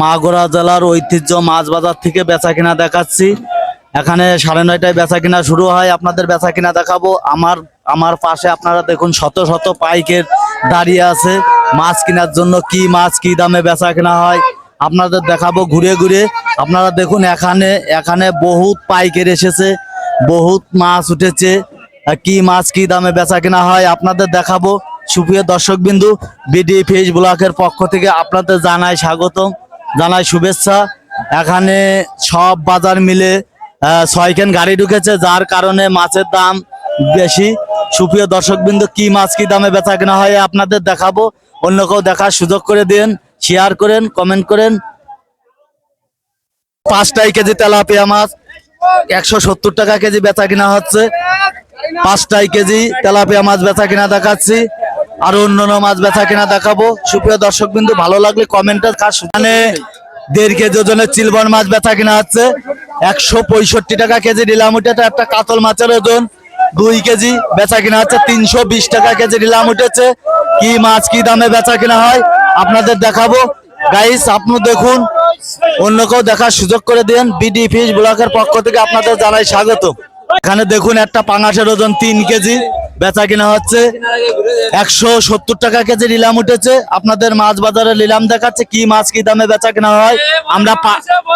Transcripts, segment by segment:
মাগুরা জেলার ঐতিহ্য মাছ বাজার থেকে বেচা কিনা দেখাচ্ছি। এখানে সাড়ে নয়টায় বেচা কিনা শুরু হয়। আপনাদের বেচা কিনা দেখাবো। আমার আমার পাশে আপনারা দেখুন শত শত পাইকের দাঁড়িয়ে আছে। মাছ কেনার জন্য কি মাছ, কি দামে বেচা কেনা হয় আপনাদের দেখাবো ঘুরে ঘুরে। আপনারা দেখুন এখানে এখানে বহুত পাইকের এসেছে, বহুত মাছ উঠেছে। কি মাছ, কি দামে বেচা কেনা হয় আপনাদের দেখাবো। সুপ্রিয় দর্শক বিন্দু বিডি ফেস ব্লকের পক্ষ থেকে আপনাদের জানাই স্বাগতম, জানাই শুভেচ্ছা। এখানে সব বাজার মিলে ছয়খান গাড়ি ঢুকেছে, যার কারণে মাছের দাম বেশি। সুপ্রিয় দর্শক বিন্দু কি মাছ কি দামে বেচা কিনা হয় আপনাদের দেখাবো। অন্য কেউ দেখার সুযোগ করে দিন শেয়ার করেন কমেন্ট করেন। পাঁচটাই কেজি তেলাপিয়া মাছ, একশো সত্তর টাকা কেজি বেচা কিনা হচ্ছে। পাঁচটাই কেজি তেলাপিয়া মাছ বেচা কিনা দেখাচ্ছি। আর অন্যান্য মাছ বেচা কিনা দেখাবো। সুপ্রিয় দর্শক বিন্দু ভালো লাগলে কমেন্টে মানে দেড় কেজি ওজনের চিলবন মাছ বেচা কিনা হচ্ছে একশো পঁয়ষট্টি টাকা কেজি উঠেছে। একটা কাতল মাছের ওজন দুই কেজি বেচা কিনা হচ্ছে তিনশো বিশ টাকা কেজি নিলাম উঠেছে। কি মাছ, কি দামে বেচা কিনা হয় আপনাদের দেখাবো। গাইস আপনি দেখুন, অন্য কেউ দেখার সুযোগ করে দেন বিডি ফিশ ব্লকের পক্ষ থেকে আপনাদের জানাই স্বাগত এখানে দেখুন, একটা পাঙাশের ওজন তিন কেজি। বেচা কিনা হচ্ছে। একশো সত্তর টাকা কেজি নিলাম উঠেছে। আপনাদের মাছ বাজারে নিলাম দেখাচ্ছে কি মাছ কি দামে বেচা কিনা হয়। আমরা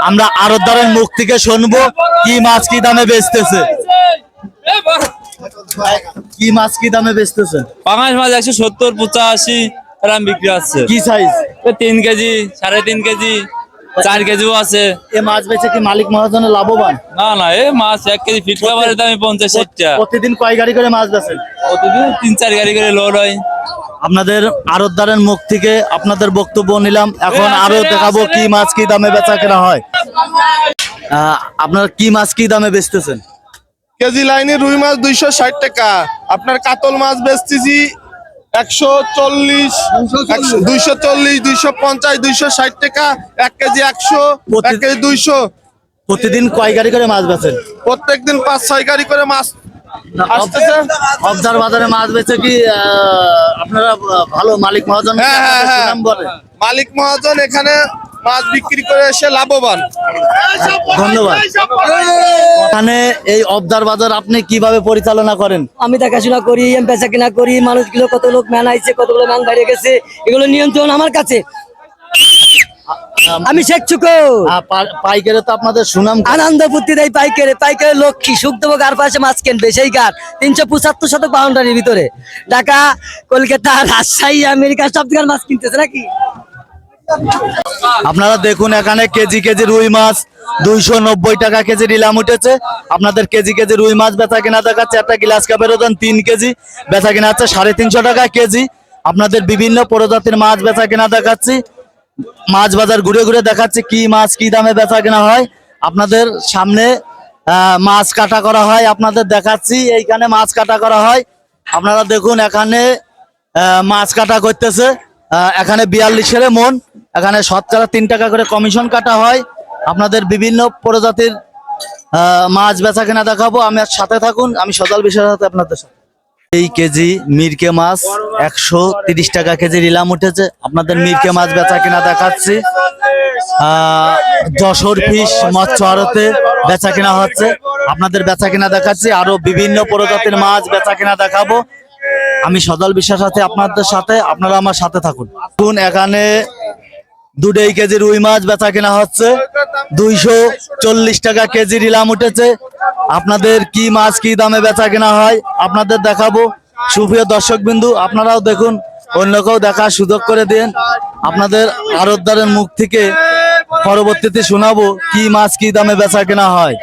আমরা আরতদারের মুখ থেকে শুনব কি মাছ কি দামে বেচতেছে। কি মাছ কি দামে বেচতেছে? পাঙাশ মাছ একশো সত্তর পঁচাশি এরকম বিক্রি হচ্ছে। কি সাইজ তিন কেজি সাড়ে তিন কেজি। চার কেজিও আছে। এ মাছ বেচে কি মালিক মহাজনের লাভবান? না না এ মাছ এক কেজি ফিট খাবারের দামে পঞ্চাশ টাকা। প্রতিদিন কয় গাড়ি করে মাছ বেচেন? প্রতিদিন তিন চার গাড়ি করে লোড হয়। আপনাদের আরতদারের মুখ থেকে আপনাদের বক্তব্য নিলাম। এখন আরও দেখাবো কি মাছ কি দামে বেচা কেনা হয়। আহ, আপনারা কি মাছ কি দামে বেচতেছেন? কেজি লাইনে রুই মাছ দুইশো ষাট টাকা। আপনার কাতল মাছ বেচতেছি একশো চল্লিশ দুইশো চল্লিশ দুইশো পঞ্চাশ দুইশো ষাট টাকা এক কেজি একশো এক কেজি দুইশো। প্রতিদিন কয় গাড়ি করে মাছ বেচেন? প্রত্যেকদিন পাঁচ ছয় গাড়ি করে মাছ আসতেছে। অবজার বাজারে মাছ বেচে কি আপনারা ভালো মালিক মহাজন হ্যাঁ হ্যাঁ হ্যাঁ। বলে? মালিক মহাজন এখানে মাছ বিক্রি করে এসে লাভবান। ধন্যবাদ। এখানে এই অবদার বাজার আপনি কীভাবে পরিচালনা করেন? আমি দেখাশোনা করি পেশা কিনা করি মানুষগুলো কত লোক ম্যান আইছে কতগুলো ম্যান দাঁড়িয়ে গেছে এগুলো নিয়ন্ত্রণ আমার কাছে। আমি শেখ চুকো পাইকারে তো আপনাদের সুনাম আনন্দ বুদ্ধি দেয় পাইকারে পাইকারে লক্ষ্মী সুখ দেবো গার পাশে মাছ কিনবে সেই গার তিনশো পঁচাত্তর শতক বাউন্ডারির ভিতরে। ঢাকা কলকাতা রাজশাহী আমেরিকা সব দিকে মাছ কিনতেছে নাকি? আপনারা দেখুন এখানে কেজি কেজি রুই মাছ, দুইশো নব্বই টাকা কেজি নিলাম উঠেছে। আপনাদের কেজি কেজি রুই মাছ বেচা কেনা দেখাচ্ছে, একটা গ্লাস কাপের ওজন তিন কেজি, বেচা কেনা হচ্ছে সাড়ে তিনশো টাকা কেজি। আপনাদের বিভিন্ন প্রজাতির মাছ বেচা কেনা দেখাচ্ছি। মাছ বাজার ঘুরে ঘুরে দেখাচ্ছি কি মাছ কি দামে বেচা কেনা হয়। আপনাদের সামনে মাছ কাটা করা হয়, আপনাদের দেখাচ্ছি, এইখানে মাছ কাটা করা হয়। আপনারা দেখুন এখানে মাছ কাটা করতেছে। এখানে বিয়াল্লিশের মন। এখানে শতকরা তিন টাকা করে কমিশন কাটা হয়। আপনাদের বিভিন্ন প্রজাতির মাছ বেচা কেনা দেখাবো। আমি আর সাথে থাকুন, আমি সজাল বিষয়ের সাথে আপনাদের সাথে। এই কেজি মিরকে মাছ একশো তিরিশ টাকা কেজি নিলাম উঠেছে। আপনাদের মিরকে মাছ বেচা কিনা দেখাচ্ছি যশোর ফিশ মৎস্য আড়তে বেচা কিনা হচ্ছে। আপনাদের বেচা কিনা দেখাচ্ছি। আরও বিভিন্ন প্রজাতির মাছ বেচা কিনা দেখাবো। আমি সদল বিশ্বাস আছে আপনাদের সাথে, আপনারা আমার সাথে থাকুন। এখানে দুটাই কেজি রুই মাছ বেচা কেনা হচ্ছে। দুইশো চল্লিশ টাকা কেজি নিলাম উঠেছে। আপনাদের কি মাছ কি দামে বেচা কেনা হয় আপনাদের দেখাবো। সুপ্রিয় দর্শক বিন্দু আপনারাও দেখুন, অন্য কেউ দেখার সুযোগ করে দিন। আপনাদের আরতদারের মুখ থেকে পরবর্তীতে শোনাবো কি মাছ কি দামে বেচা কেনা হয়।